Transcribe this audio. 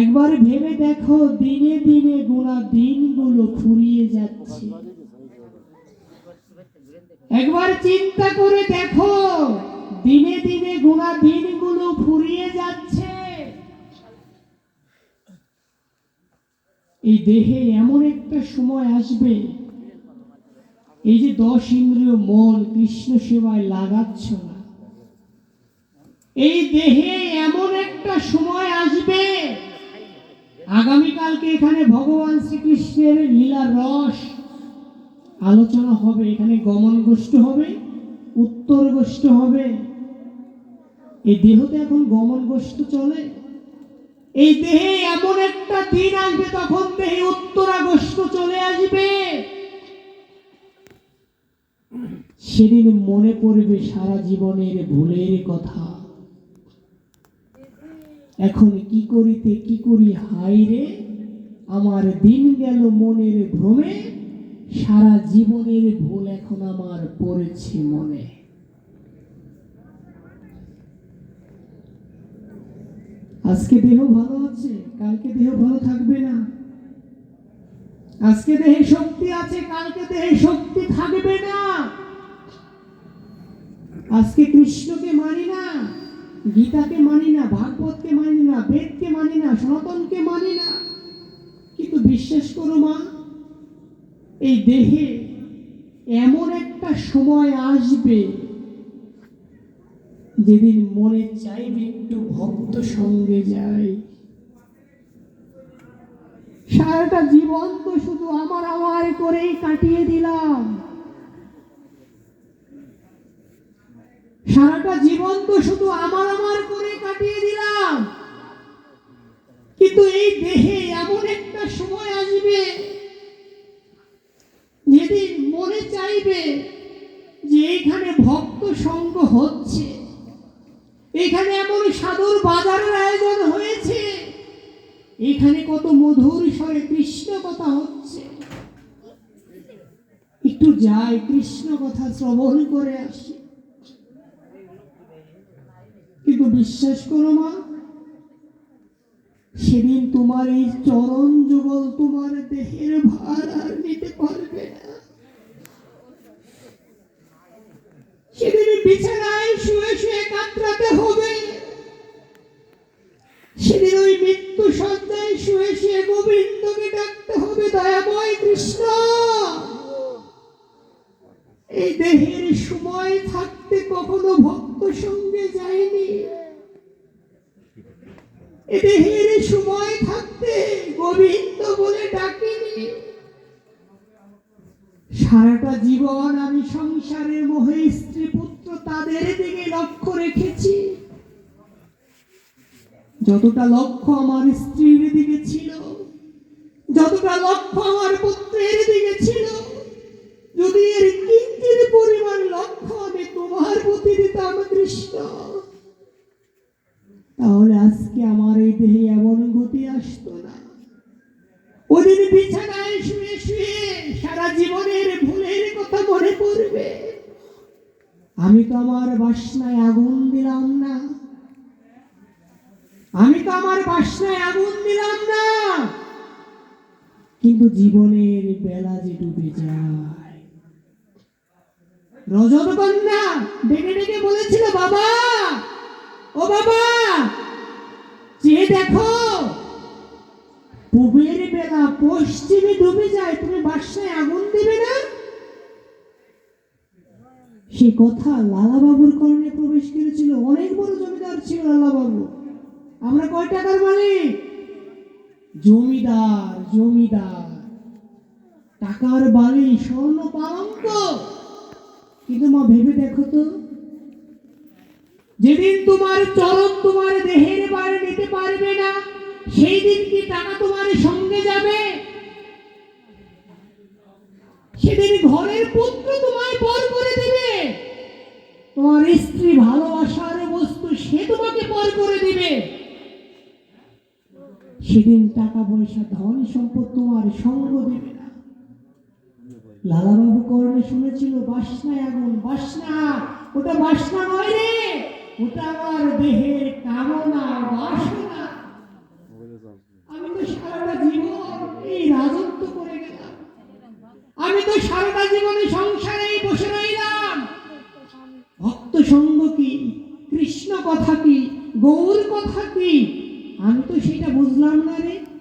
একবার ভেবে দেখো, দিনে দিনে গোনা দিনগুলো ফুরিয়ে যাচ্ছে। একবার চিন্তা করে দেখো, দিনে দিনে গোনা দিনগুলো ফুরিয়ে যাচ্ছে। এই দেহে এমন একটা সময় আসবে, এই যে দশ ইন্দ্রিয় মন কৃষ্ণ সেবায় লাগাচ্ছ না। এই দেহে এমন একটা সময় আসবে আগামীকালকে এখানে ভগবান শ্রীকৃষ্ণের লীলা রস আলোচনা হবে। এখানে গমন গোষ্ঠ হবে, উত্তর গোষ্ঠ হবে। এই দেহতে এখন গমন গোষ্ঠ চলে। এই দেহে এমন একটা দিন আসবে তখন দেহে উত্তরা গোষ্ঠ চলে আসবে। সেদিন মনে পড়বে সারা জীবনের ভুলের কথা। এখন কি করিতে, কি করি? হাই রে, আমার দিন গেল মনের ভ্রমে, সারা জীবনের ভুল এখন আমার পড়েছে মনে। আজকে দেহ ভালো আছে, কালকে দেহ ভালো থাকবে না। আজকে দেহে শক্তি আছে, কালকে দেহে শক্তি থাকবে না। আজকে কৃষ্ণকে মানি না। গীতাকে মানি না, ভাগবতকে মানি না, বেদকে মানি না, সনাতনকে মানি না। কিন্তু বিশ্বাস করো মা, এই দেহে এমন একটা সময় আসবে যেদিন মনে চাইবে একটু ভক্ত সঙ্গে যাই। সারাটা জীবন তো শুধু আমার আমার করেই কাটিয়ে দিলাম। সারাটা জীবন তো শুধু আমার আমার করে কাটিয়ে দিলাম। কিন্তু এই দেহে এমন একটা সময় আসবে, যেদিন মনে চাইবে যে এইখানে ভক্ত সঙ্গ হচ্ছে। এখানে এমন সাধুর বাজারের আয়োজন হয়েছে, এখানে কত মধুর স্বরে কৃষ্ণ কথা হচ্ছে। একটু যাই, কৃষ্ণ কথা শ্রবণ করে আসি কিন্তু বিশ্বাস করো মা। সেদিন তোমার এই চরণ যুগল তোমার দেহের ভার আর নিতে পারবে না। সেদিন বিছানায় শুয়ে শুয়ে কাতরাতে হবে। সেদিন ওই মৃত্যু সজ্জায় শুয়ে শুয়ে গোবিন্দকে ডাকতে হবে, দয়াময় কৃষ্ণ। এই দেহের সময় থাকতে কখনো ভক্ত সঙ্গে যায়নি। দেহের সময় থাকতে গোবিন্দ বলে ডাকিনি। সারাটা জীবন আমি সংসারের মোহে স্ত্রী পুত্র তাদের দিকে লক্ষ্য রেখেছি। যতটা লক্ষ্য আমার স্ত্রীর দিকে ছিল, যতটা লক্ষ্য আমার পুত্রের দিকে ছিল, যদি এর কিঞ্চিত পরিমাণ লক্ষ্য আমি তোমার প্রতি দিতাম কৃষ্ণ তাহলে আজকে দেহে এমন গতি আসতো না। ওদিন বিছানায় শুয়ে শুয়ে সারা জীবনের ভুলের কথা মনে পড়বে। আমি তো আমার বাসনায় আগুন দিলাম না। আমি তো আমার বাসনায় আগুন দিলাম না। কিন্তু জীবনের বেলা যে ডুবে যায়। রজত কন্যা ডেকে ডেকে বলেছিল, বাবা, ও বাবা দেখো। পূবের বেলা পশ্চিমে ডুবে যায়, তুমি বাসায় আগুন দিবে না? সে কথা লালা বাবুর কর্ণে প্রবেশ করেছিল। অনেক বড় জমিদার ছিল লালা বাবু আমরা কয় টাকার মালিক? জমিদার জমিদার। টাকার বাড়ি স্বর্ণ পালঙ্ক। কিন্তু মা, ভেবে দেখো তো। যেদিন তোমার চরণ তোমার দেহের না সেই দিন কি টাকা তোমার সঙ্গে যাবে? সেদিন ঘরের পুত্র তোমায় পর করে দেবে। তোমার স্ত্রী ভালোবাসার বস্তু সে তোমাকে পর করে দিবে। সেদিন টাকা পয়সা, ধন সম্পদ তোমার সঙ্গ দেবে না। লালাবাবু কর্ণে শুনেছিল, বাসনায় আগুন, বাসনা, ওটা বাসনা নয় রে, ওটা আমার দেহের কামনা বাসনা সারাটা জীবন এই রাজত্ব করে গেলাম আমি তো সারাটা জীবনে সংসারেই বসে রইলাম ভক্ত সঙ্গ কি? কৃষ্ণ কথা কি? গৌর কথা কি? আমি তো সেটা বুঝলাম না রে।